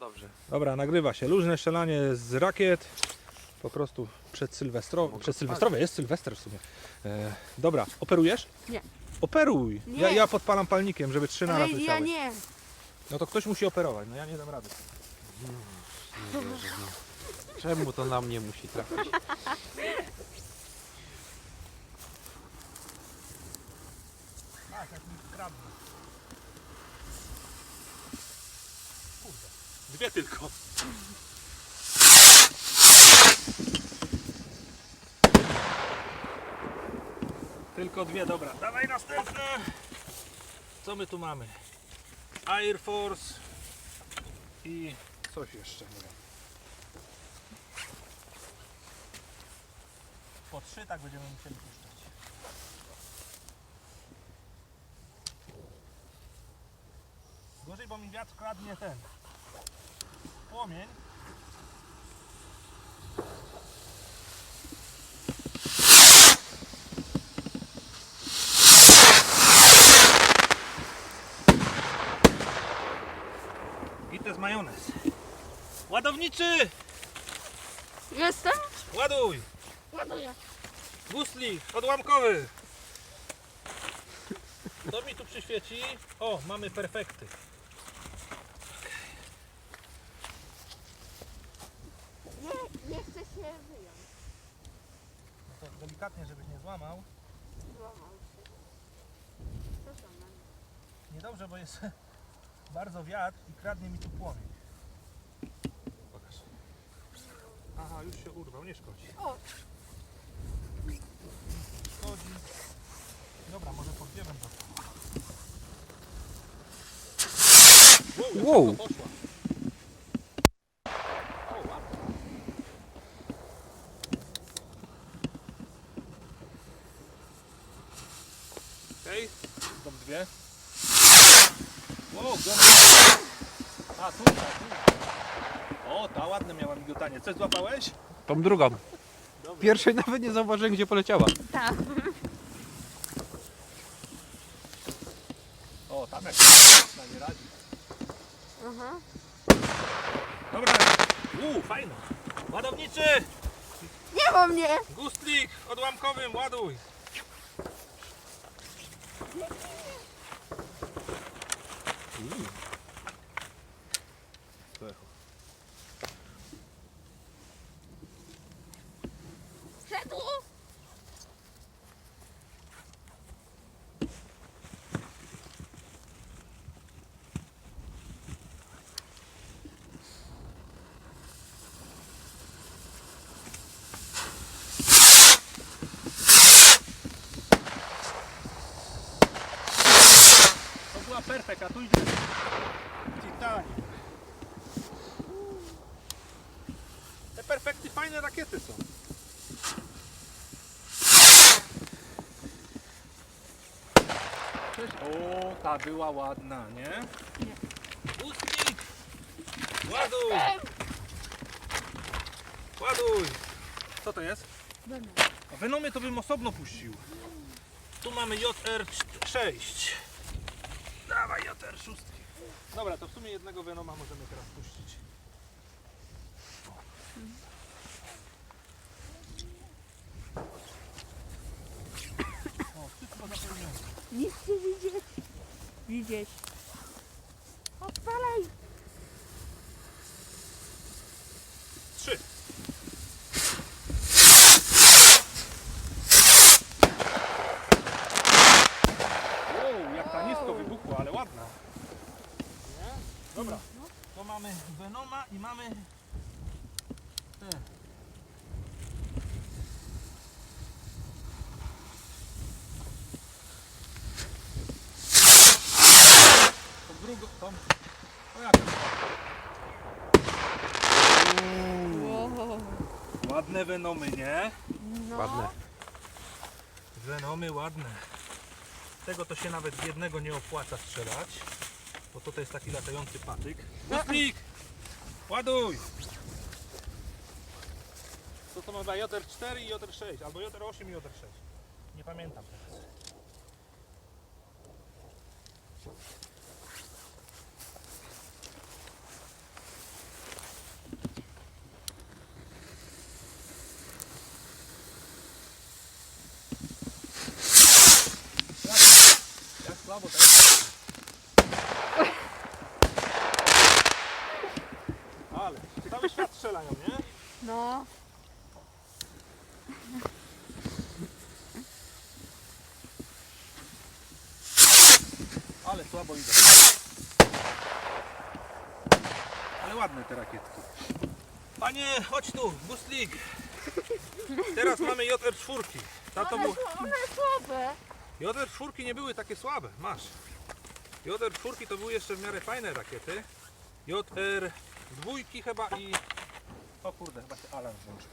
Dobrze. Dobra, nagrywa się. Luźne strzelanie z rakiet. Po prostu przed Sylwestrowe. Przed Sylwestrowe jest Sylwester w sumie. E, dobra, operujesz? Nie. Operuj! Nie. Ja, ja podpalam palnikiem, żeby trzy na raz Ale ja leciały. nie. No to ktoś musi operować, no ja nie dam rady. Czemu to na mnie musi trafić? Tak, jak mi kradną. Kurde. Dwie tylko. Tylko dwie, dobra. Dawaj następne. Co my tu mamy? Air Force i coś jeszcze, wiem. Po trzy tak będziemy musieli puszczać. Gorzej, bo mi wiatr kradnie ten płomień. I to jest majonez. Ładowniczy! Jestem? Ładuj! Ładuję. Guslik odłamkowy. To mi tu przyświeci. O, mamy perfekty. Nie, nie chcę się wyjąć. No to delikatnie, żebyś nie złamał. Złamał się. Co to mam? Niedobrze, bo jest bardzo wiatr i kradnie mi tu płomień. Pokaż. Aha, już się urwał, nie szkodzi. O, Szkodzi. Dobra, może podbiewem to. Wow. Poszła. O, ładnie. Okej, są dwie. Wow, gąbka. A, tu, tu. O, ta ładna miała migotanie. Coś złapałeś? Tą drugą. Pierwszej nawet nie zauważyłem, gdzie poleciała. tak. O, tam jak na nie radzi. Aha. Dobra. Uuu, fajna. Ładowniczy! Nie ma mnie! Gustlik odłamkowym, ładuj! Szedł! To była perfekt, a tu idzie Titanic. Te perfekty fajne rakiety są. Cześć. O, ta była ładna, nie? Nie. Ustnik! Ładuj! Ładuj! Co to jest? A Venomy to bym osobno puścił. Tu mamy JR6. JR6. Dobra, to w sumie jednego Venoma możemy teraz puścić. O, wszystko zapełnione. Nic nie widzieć. Widzieć. Odpalaj! Trzy. Wow, jak ta nisko wybuchła, ale ładna. Nie? Dobra, to mamy Venoma i mamy te. Tą drugą, tą... O jak? Wow. Ładne Venomy, nie? No. Ładne. Venomy ładne. Tego to się nawet z jednego nie opłaca strzelać. Bo to, to jest taki latający patyk. Gustlik! Ładuj! To to ma chyba JR4 i JR6, albo JR8 i JR6. Nie pamiętam teraz. Słabo teraz. Ale, cały świat strzelają, nie? No. Ale słabo idą. Ale ładne te rakietki. Panie, chodź tu, Buslik. Teraz mamy JR4. Tato One, był... słabe. JR4 nie były takie słabe, masz. JR4 to były jeszcze w miarę fajne rakiety. JR2 chyba i... O kurde, chyba się alarm włączył.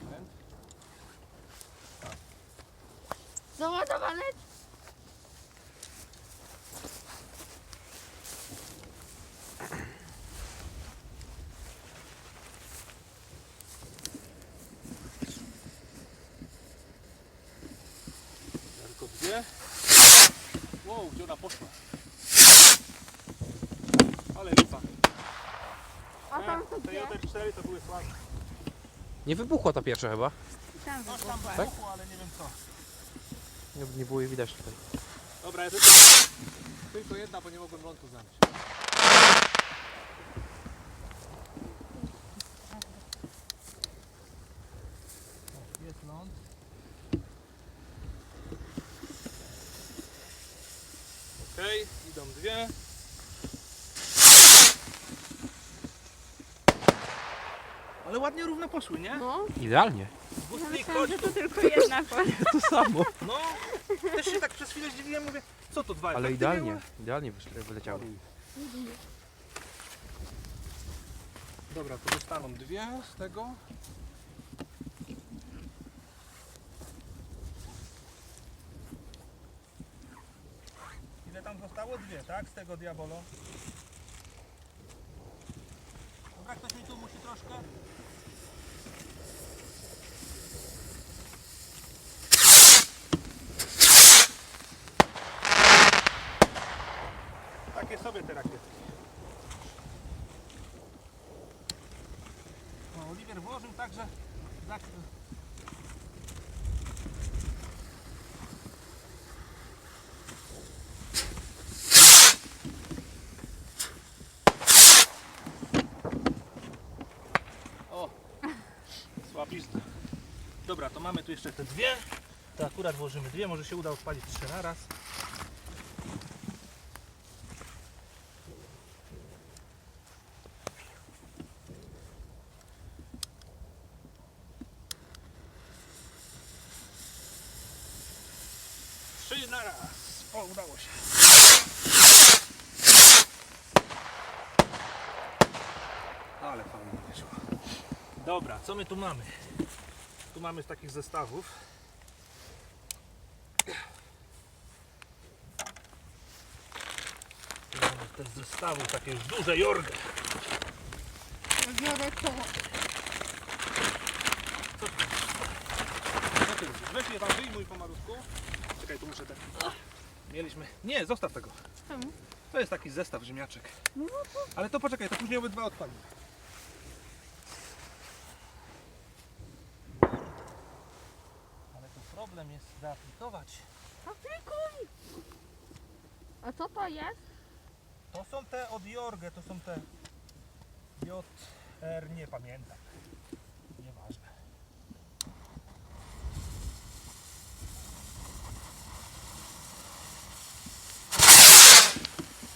Moment. Załadowane. 4 to były słabsze. Nie wybuchła ta pierwsza chyba. Tam Coś tam wybuchła. Tak? wybuchło, ale nie wiem co. Nie, nie było jej widać tutaj. Dobra, ja tylko... Tylko jedna, bo nie mogłem lądu znaleźć. Ładnie równo poszły, nie? No. Idealnie. Ja Buslik, myślałam, że to tylko jedna chodzi. To samo. No, też się tak przez chwilę zdziwiłem, mówię, co to dwa Ale idealnie. miały? Idealnie wyszle- wyleciało. Dobra, to zostaną dwie z tego. Ile tam zostało? Dwie, tak? Z tego diabolo. Dobra, ktoś mi tu musi troszkę. Takie sobie te rakietki. No, Oliwier włożył tak, że zak... O! Dobra, to mamy tu jeszcze te dwie. To akurat włożymy dwie, może się uda odpalić trzy na raz. Trzy na raz. O, udało się. Ale fajnie wyszło. Dobra, co my tu mamy? Tu mamy z takich zestawów. Tu mamy też z zestawów takie już duże jorgę. Biorę to. Co ty? Co ty robisz? Weź je tam wyjmuj po malutku. Czekaj, tu muszę tak. Mieliśmy. Nie, zostaw tego. To jest taki zestaw ziemniaczek. Ale to poczekaj, to później obydwa odpalimy. Ale tu problem jest zaaplikować. Aplikuj! A co to jest? To są te od Jorge, to są te JR, nie pamiętam. Nieważne.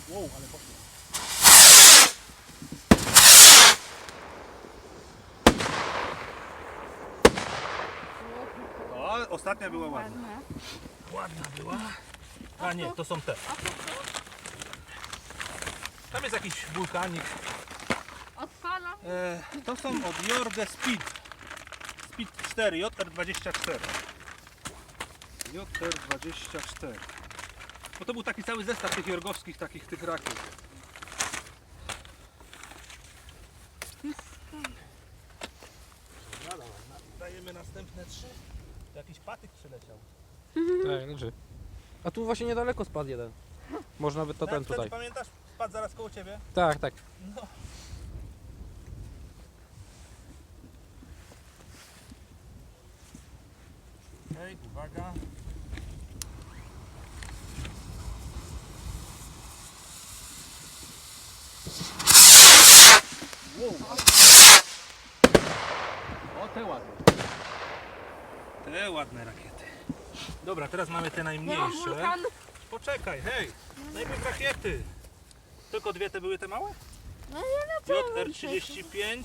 Wow, ale poszło. O, ostatnia była ładna. Ładne. Ładna była. A nie, to są te. A to co? Tam jest jakiś wulkanik. Odpalam. E, to są od Jorge Speed. Speed 4, JR24. JR24. Bo to był taki cały zestaw tych jorgowskich takich tych rakiet. patyk przyleciał. Tak, znaczy. A tu właśnie niedaleko spadł jeden. Można by to ten tutaj. pamiętasz? Spadł zaraz koło ciebie. Tak, tak. No. Okej, uwaga. O, te ładne rakiety. Dobra, teraz mamy te najmniejsze. Poczekaj, hej, najpierw rakiety. Tylko dwie te były te małe? No ja na pewno. JR35,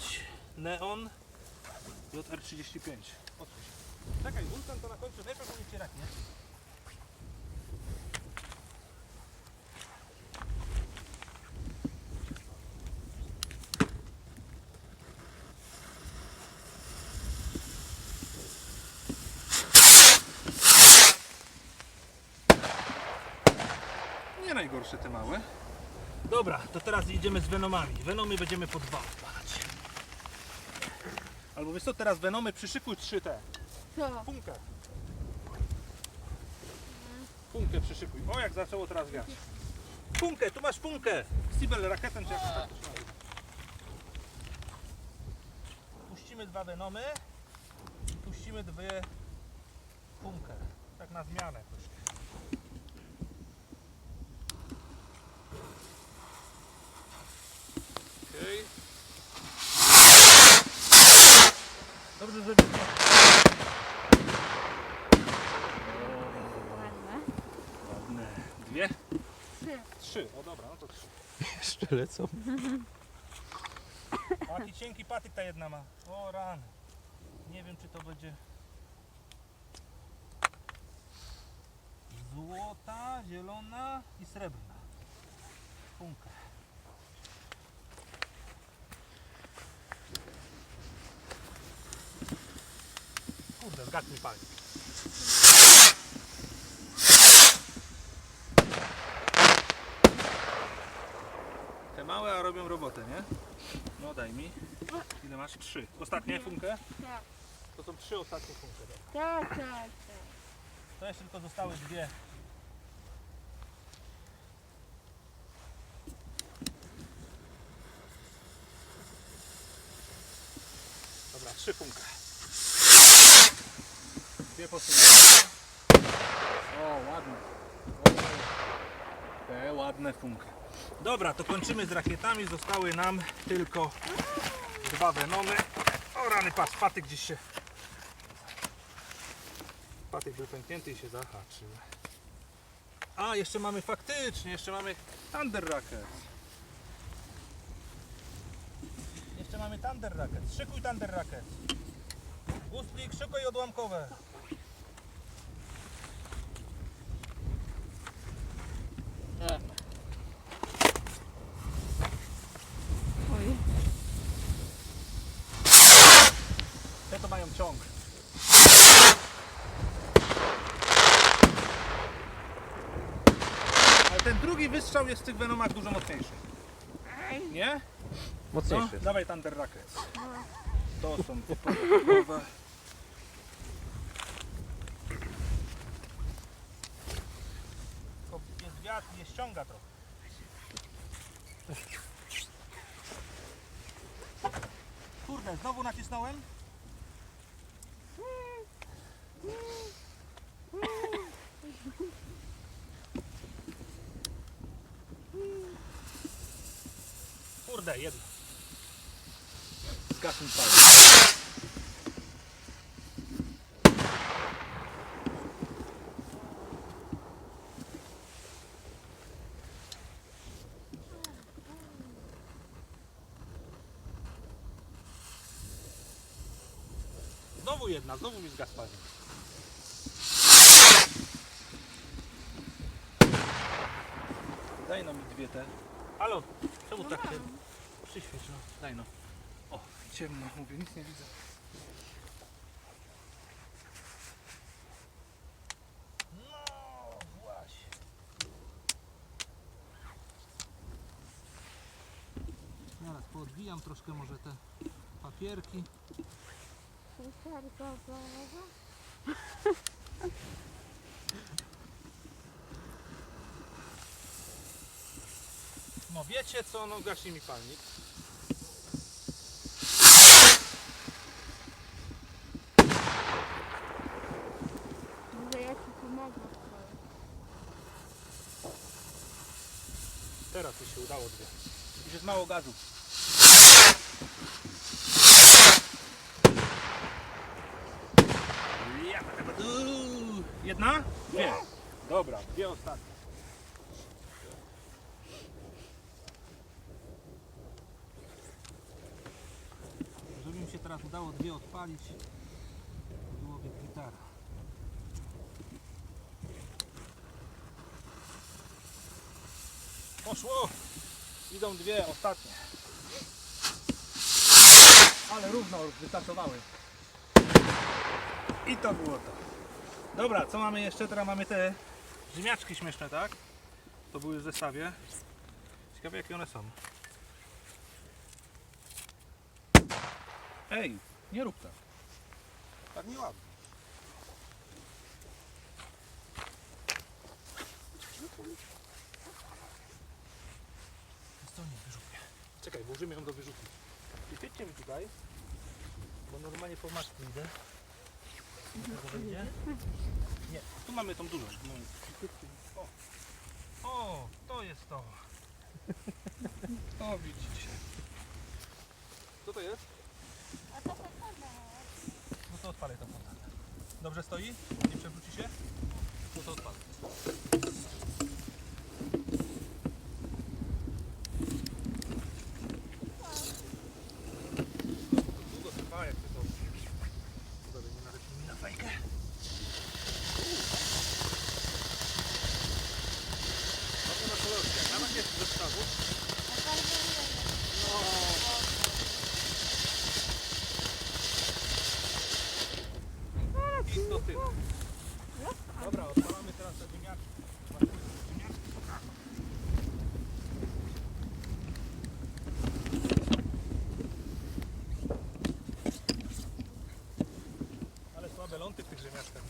Neon, JR35. Otwórz. Czekaj, wulkan to na końcu, najpierw mówicie rakiet. Nie najgorsze te małe. Dobra, to teraz idziemy z Venomami. Venomy będziemy po dwa odpalać. Albo wiesz co, teraz Venomy przyszykuj trzy te. Co? Punkę. Punkę przyszykuj. O, jak zaczęło teraz wiać. Punkę, tu masz punkę. Sibel, raketem cię tak. Puścimy dwa Venomy. i Puścimy dwie punkę. Tak na zmianę troszkę. Okej. Dobrze, że. Ładne. Ładne. Dwie? Trzy. Trzy. O dobra, no to trzy. Jeszcze lecą. O, jaki cienki patyk ta jedna ma. O rany. Nie wiem czy to będzie złota, zielona i srebrna. Punka. Kurde, zgasł mi palnik. Te małe, a robią robotę, nie? No daj mi. Ile masz? Trzy. Ostatnie funkę? Tak. To są trzy ostatnie funky. Tak, tak, tak. To jeszcze tylko zostały dwie. Dobra, trzy funka. Dwie posunięte. O, ładne. Te ładne funky. Dobra, to kończymy z rakietami. Zostały nam tylko dwa Venomy. O rany, patrz, patyk gdzieś się Patyk był pęknięty i się zahaczył. A, jeszcze mamy faktycznie, jeszcze mamy Thunder Racket. Jeszcze mamy Thunder Racket. Szykuj Thunder Racket. Gustlik, szykuj odłamkowe. Oj. Te to mają ciąg. Ale ten drugi wystrzał jest w tych Venomach dużo mocniejszy. Nie? No, Mocniejszy. dawaj Thunder Rackets. To są. Tylko jest wiatr i je ściąga trochę. Kurde, znowu nacisnąłem? Kurde, jedno. Zgasł mi palec. Znowu jedna, znowu mi zgasł palec. Daj mi dwie te. Halo, czemu tak się przyświeć, no. Daj no. O, ciemno, mówię, nic nie widzę. No właśnie. Zaraz poodwijam troszkę może te papierki. Suszarka No wiecie co, no gasi mi palnik. Może ja ci pomogę. Teraz mi się udało dwie. Już jest mało gazu. Jedna? Dwie. Dobra, dwie ostatnie. Teraz udało dwie odpalić, byłoby gitara. Poszło! Idą dwie ostatnie. Ale równo wystartowały. I to było to. Dobra, co mamy jeszcze? Teraz mamy te ziemniaczki śmieszne, tak? To były w zestawie. Ciekawe jakie one są. Ej, nie rób tak. Tak nieładnie. Co nie wyrzucę? Czekaj, włożymy ją do wyrzutni. I chwyćcie mi tutaj, bo normalnie po masku idę. Będzie? Nie, tu mamy tą dużą. No. O. o, to jest to. O, widzicie. Co to jest? To odpalę tą fontannę. Dobrze stoi? Nie przewróci się? No to odpalę. Długo trwa, jak ty to... Zadanie nawet mi na fajkę. Mamy na kolorcie. Na razie jest zestawu. No. I do tyłu. Dobra, odpalamy teraz te ziemniaczki. Ziemniaczki pokażę. Ale słabe ląty w tych ziemniaczkach.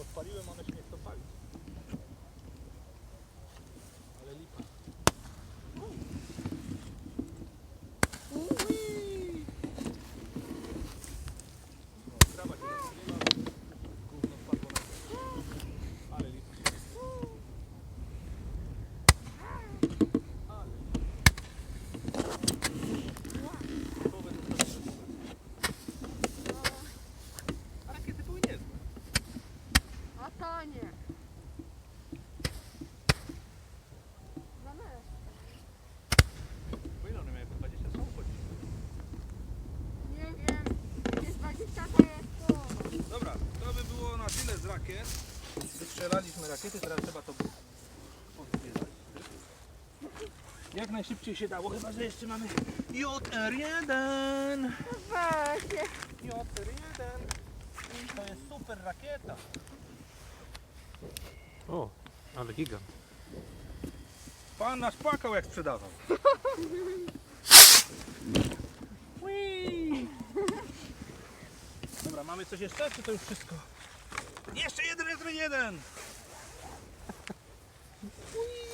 Odpaliłem, one się nie chcą palić. Ale lipa. No, trawa się rozpływa, gówno wpadło na ziemię. Ale lipa. Ale lipa. Połowę to też jest. A rakiety były niezłe. A to nie. No my. Po ile one miały? Po 20 słów chodzić. Nie wiem. Jest 20 to jest to. Dobra, to by było na tyle z rakiet. Wystrzelaliśmy rakiety, teraz trzeba to pozbierać. Jak najszybciej się dało, chyba że jeszcze mamy JR1. Weź. JR1. To jest super rakieta. O, ale gigant. Pan nasz płakał jak sprzedawał. Ui. Dobra, mamy coś jeszcze, czy to już wszystko? Jeszcze jeden, jeden, jeden!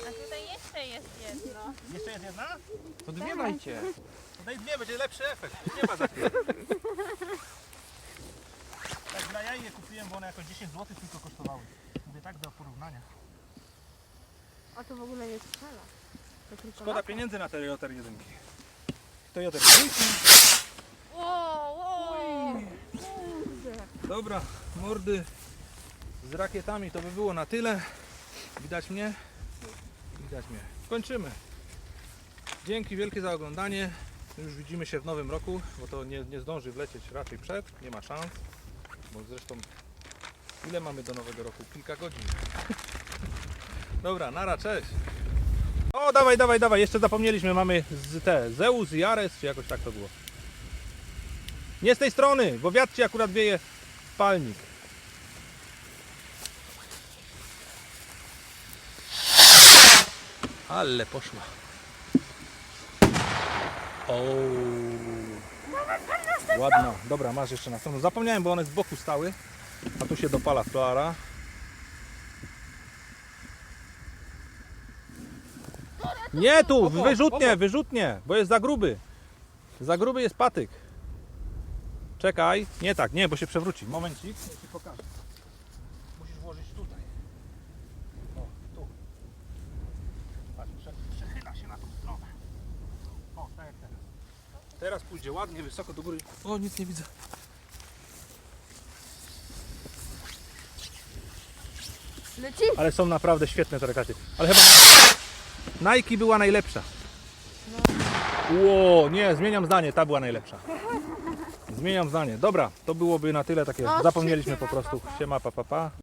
A tutaj jeszcze jest jedno. Jeszcze jest jedna? To dwie dajcie. To daj dwie, będzie lepszy efekt. Nie ma za chwilę. Tak dla jaj je kupiłem, bo one jakoś 10 zł tylko kosztowały. Mówię tak do porównania. A to w ogóle nie strzela. To tylko Szkoda lata. pieniędzy na te JR jedynki. To JR jedynki. Wow, wow. Kurde. Dobra, mordy z rakietami to by było na tyle. Widać mnie? Widać mnie. Kończymy. Dzięki wielkie za oglądanie. Już widzimy się w nowym roku, bo to nie, nie zdąży wlecieć raczej przed, nie ma szans. Bo zresztą ile mamy do nowego roku? Kilka godzin. Dobra, nara, cześć. O, dawaj, dawaj, dawaj, jeszcze zapomnieliśmy, mamy z te Zeus i Ares, czy jakoś tak to było. Nie z tej strony, bo wiatr ci akurat wieje palnik. Ale poszła. O. Ładna. Dobra, masz jeszcze następną. Zapomniałem, bo one z boku stały. A tu się dopala flara. Nie tu, wyrzutnie, wyrzutnie, bo jest za gruby. Za gruby jest patyk. Czekaj, nie tak, nie, bo się przewróci. Momencik, ja ci pokażę. Musisz włożyć tutaj. O, tu. Patrz, prze, przechyla się na tą stronę. O, tak jak teraz. Teraz pójdzie ładnie, wysoko do góry. O, nic nie widzę. Leci? Ale są naprawdę świetne te rekaty. Ale chyba Nike była najlepsza. Ło, nie, zmieniam zdanie, ta była najlepsza. Zmieniam zdanie. Dobra, to byłoby na tyle takie. Zapomnieliśmy po prostu. Siema, pa, pa, pa.